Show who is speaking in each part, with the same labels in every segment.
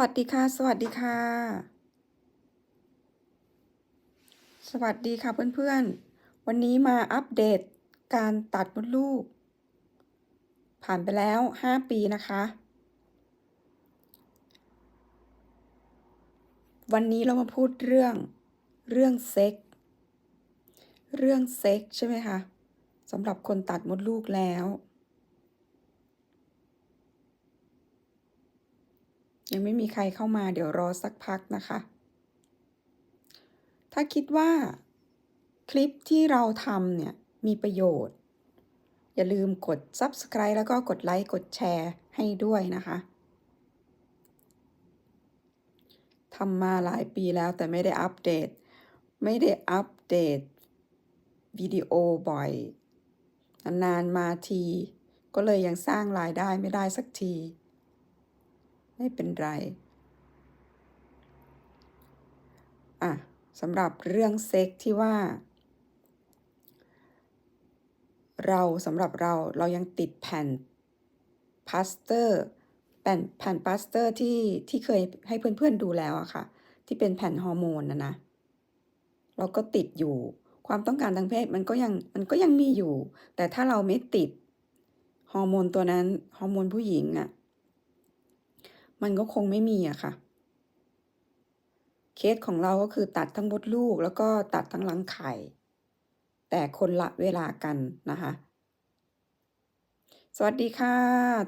Speaker 1: วัสดีค่ะ สวัสดีค่ะ สวัสดีค่ะเพื่อนๆ วันนี้มาอัปเดตการตัดมดลูก ผ่านไปแล้ว 5 ปีนะคะ วันนี้เรามาพูดเรื่องเรื่องเซ็ก เรื่องเซ็กใช่ไหมคะสำหรับคนตัดมดลูกแล้ว ยังไม่มีใครเข้ามาเดี๋ยวรอสักพักนะคะ ถ้าคิดว่าคลิปที่เราทำเนี่ยมีประโยชน์ อย่าลืมกด Subscribe แล้วก็กดไลค์กดแชร์ให้ด้วยนะคะทำมาหลายปีแล้วแต่ไม่ได้อัปเดต ไม่ได้อัปเดตวิดีโอบ่อยนานๆมาที ก็เลยยังสร้างรายได้ไม่ได้สักที ไม่เป็นไร อะสำหรับเรื่องเซ็กที่ว่า เราสำหรับเราเรายังติดแผ่นพลาสเตอร์แผ่นแผ่นพลาสเตอร์ที่ที่เคยให้เพื่อนๆดูแล้วอะค่ะ ที่เป็นแผ่นฮอร์โมนนะนะเราก็ติดอยู่ความต้องการทางเพศมันก็ยังมันก็ยังมีอยู่ แต่ถ้าเราไม่ติดฮอร์โมนตัวนั้นฮอร์โมนผู้หญิงอะ มันก็คงไม่มีอะค่ะ เคสของเราก็คือตัดทั้งมดลูกแล้วก็ตัดทั้งรังไข่ แต่คนละเวลากันนะคะ สวัสดีค่ะ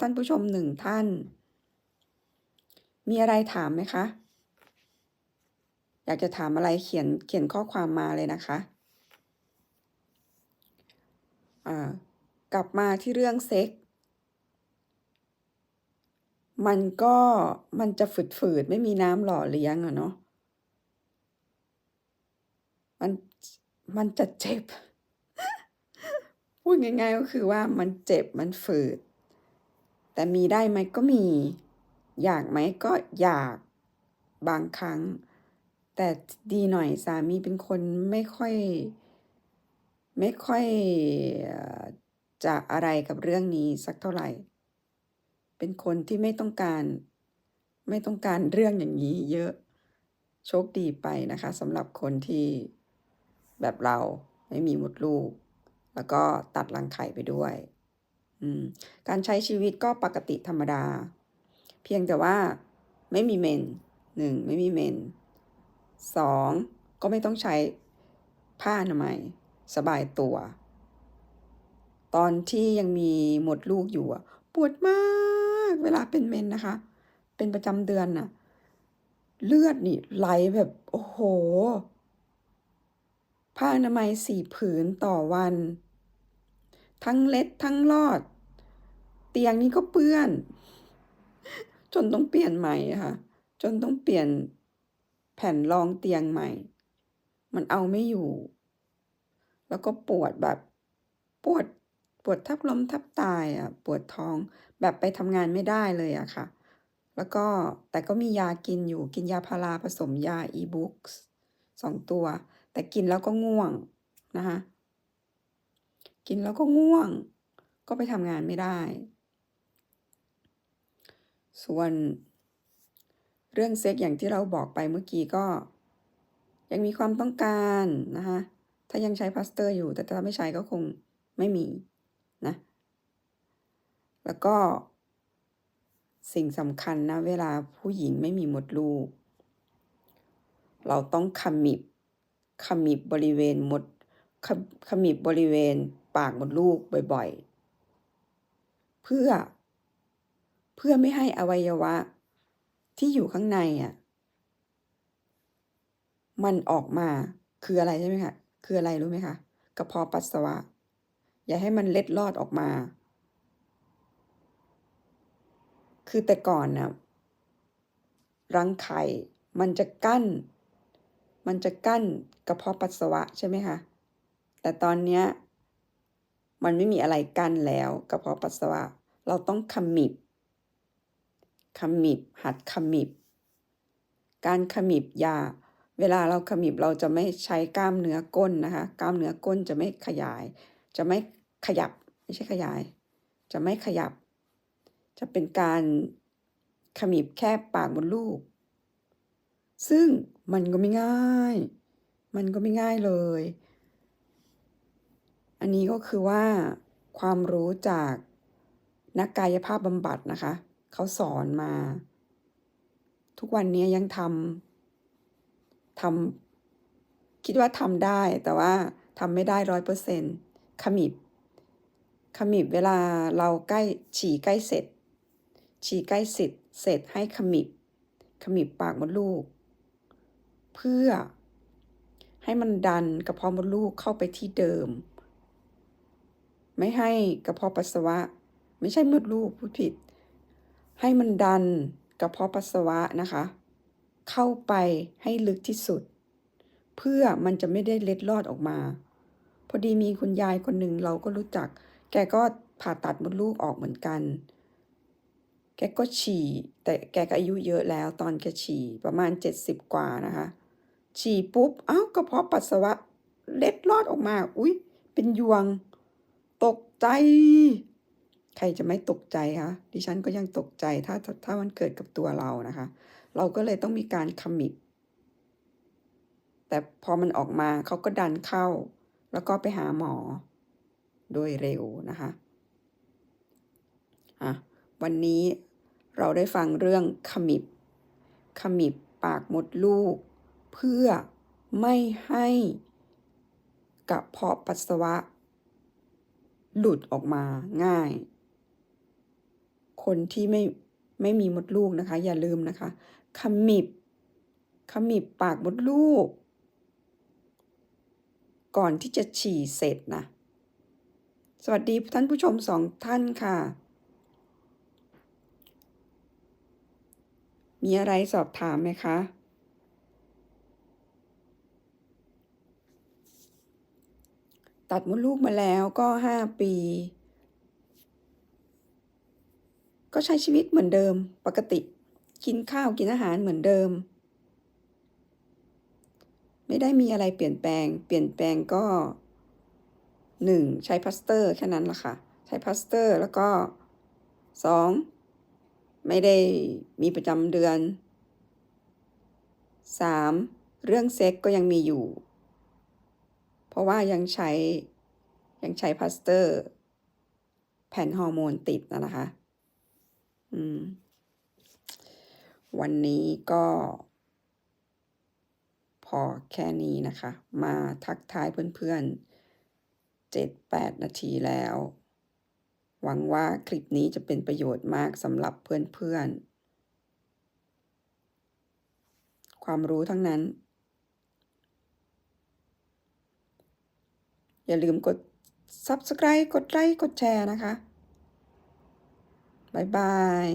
Speaker 1: ท่านผู้ชมหนึ่งท่าน มีอะไรถามไหมคะ อยากจะถามอะไรเขียนเขียนข้อความมาเลยนะคะอ่ากลับมาที่เรื่องเซ็ก มันก็มันจะฝืดๆ ไม่มีน้ำหล่อเลี้ยงอะเนาะมันมันจะเจ็บ พูดง่ายๆก็คือว่ามันเจ็บมันฝืด แต่มีได้ไหมก็มี อยากไหมก็อยากบางครั้ง แต่ดีหน่อยสามีเป็นคนไม่ค่อย ไม่ค่อยจะอะไรกับเรื่องนี้สักเท่าไหร่ เป็นคนที่ไม่ต้องการ ไม่ต้องการเรื่องอย่างนี้เยอะโชคดีไปนะคะสำหรับคนที่แบบเราไม่มีมดลูก แล้วก็ตัดรังไข่ไปด้วย การใช้ชีวิตก็ปกติธรรมดา เพียงแต่ว่าไม่มีเมนหนึ่งไม่มีเมนสองก็ไม่ต้องใช้ผ้าอนามัยสบายตัว ตอนที่ยังมีหมดลูกอยู่ปวดมาก เวลาเป็นเมนนะคะ เป็นประจำเดือนน่ะ เลือดนี่ไหลแบบโอ้โห ผ้าอนามัยสี่ผืนต่อวัน ทั้งเล็ดทั้งรอด เตียงนี้ก็เปื้อน จนต้องเปลี่ยนใหม่ค่ะ จนต้องเปลี่ยนแผ่นรองเตียงใหม่ มันเอาไม่อยู่ แล้วก็ปวดแบบปวด ปวดทับลมทับตายอะปวดท้องแบบไปทำงานไม่ได้เลยอะค่ะ แล้วก็แต่ก็มียากินอยู่กินยาพาราผสมยาอีบุ๊กสองตัว แต่กินแล้วก็ง่วงนะคะกินแล้วก็ง่วง ก็ไปทำงานไม่ได้ ส่วนเรื่องเซ็กอย่างที่เราบอกไปเมื่อกี้ก็ ยังมีความต้องการนะคะถ้ายังใช้พลาสเตอร์อยู่ แต่ถ้าไม่ใช้ก็คงไม่มี นะ แล้วก็สิ่งสำคัญนะ เวลาผู้หญิงไม่มีมดลูก เราต้องขมิบขมิบบริเวณมดขขมิบบริเวณปากมดลูกบ่อยๆ เพื่อ เพื่อไม่ให้อวัยวะ ที่อยู่ข้างในอะ มันออกมาคืออะไรใช่ไหมคะ คืออะไรรู้ไหมคะ กระเพาะปัสสาวะ อย่าให้มันเล็ดลอดออกมา คือแต่ก่อนน่ะรังไข่ มันจะกั้น มันจะกั้นกระเพาะปัสสาวะใช่ไหมคะ แต่ตอนเนี้ยมันไม่มีอะไรกั้นแล้วกระเพาะปัสสาวะ เราต้องขมิบ ขมิบ หัดขมิบ การขมิบยาเวลาเราขมิบเราจะไม่ใช้กล้ามเนื้อก้นนะคะ กล้ามเนื้อก้นจะไม่ขยาย จะไม่ ขยับไม่ใช่ขยาย จะไม่ขยับ จะเป็นการขมิบแค่ปากมดลูก ซึ่งมันก็ไม่ง่าย มันก็ไม่ง่ายเลย อันนี้ก็คือว่าความรู้จากนักกายภาพบำบัดนะคะ เขาสอนมา ทุกวันนี้ยังทำทำคิดว่าทำได้แต่ว่าทำไม่ได้ร้อยเปอร์เซ็นต์ขมิบ ขมิบเวลาเราใกล้ฉี่ใกล้เสร็จ ฉี่ใกล้เสร็จเสร็จให้ขมิบ ขมิบปากมดลูก เพื่อให้มันดันกระเพาะมดลูกเข้าไปที่เดิม ไม่ให้กระเพาะปัสสาวะ ไม่ใช่มดลูกพูดผิด ให้มันดันกระเพาะปัสสาวะนะคะ เข้าไปให้ลึกที่สุด เพื่อมันจะไม่ได้เล็ดลอดออกมา พอดีมีคุณยายคนหนึ่งเราก็รู้จัก กก็ผ่าตัดมดลูกออกเหมือนกัน แกก็ฉี่ แต่แกก็อายุเยอะแล้ว ตอนแกฉี่ประมาณเจ็ดสิบกว่านะคะ ฉี่ปุ๊บเอ้ากระเพาะปัสสาวะเล็ดลอดออกมา อุ๊ย เป็นยวง ตกใจ ใครจะไม่ตกใจคะดิฉันก็ยังตกใจถ้าถ้ามันเกิดกับตัวเรานะคะ เราก็เลยต้องมีการขมิบแต่พอมันออกมาเขาก็ดันเข้า แล้วก็ไปหาหมอ โดยเร็วนะคะอะวันนี้เราได้ฟังเรื่องขมิบ ขมิบปากมดลูก เพื่อไม่ให้กระเพาะปัสสาวะ หลุดออกมาง่าย คนที่ไม่ไม่มีมดลูกนะคะ อย่าลืมนะคะ ขมิบ ขมิบปากมดลูก ก่อนที่จะฉี่เสร็จนะ สวัสดีท่านผู้ชมสองท่านค่ะ มีอะไรสอบถามไหมคะ ตัดมดลูกมาแล้วก็ห้าปี ก็ใช้ชีวิตเหมือนเดิมปกติ กินข้าวกินอาหารเหมือนเดิม ไม่ได้มีอะไรเปลี่ยนแปลง เปลี่ยนแปลงก็ หนึ่งใช้พลาสเตอร์แค่นั้นละค่ะ ใช้พลาสเตอร์แล้วก็สองไม่ได้มีประจำเดือนสามเรื่องเซ็กก็ยังมีอยู่ เพราะว่ายังใช้ยังใช้พลาสเตอร์ แผ่นฮอร์โมนติดนะนะคะอืมวันนี้ก็ พอแค่นี้นะคะ มาทักทายเพื่อนๆ เจ็ดแปดนาทีแล้ว หวังว่าคลิปนี้จะเป็นประโยชน์มากสำหรับเพื่อนๆ ความรู้ทั้งนั้น อย่าลืมกด Subscribe กดไลค์ กดแชร์นะคะ บ๊ายบาย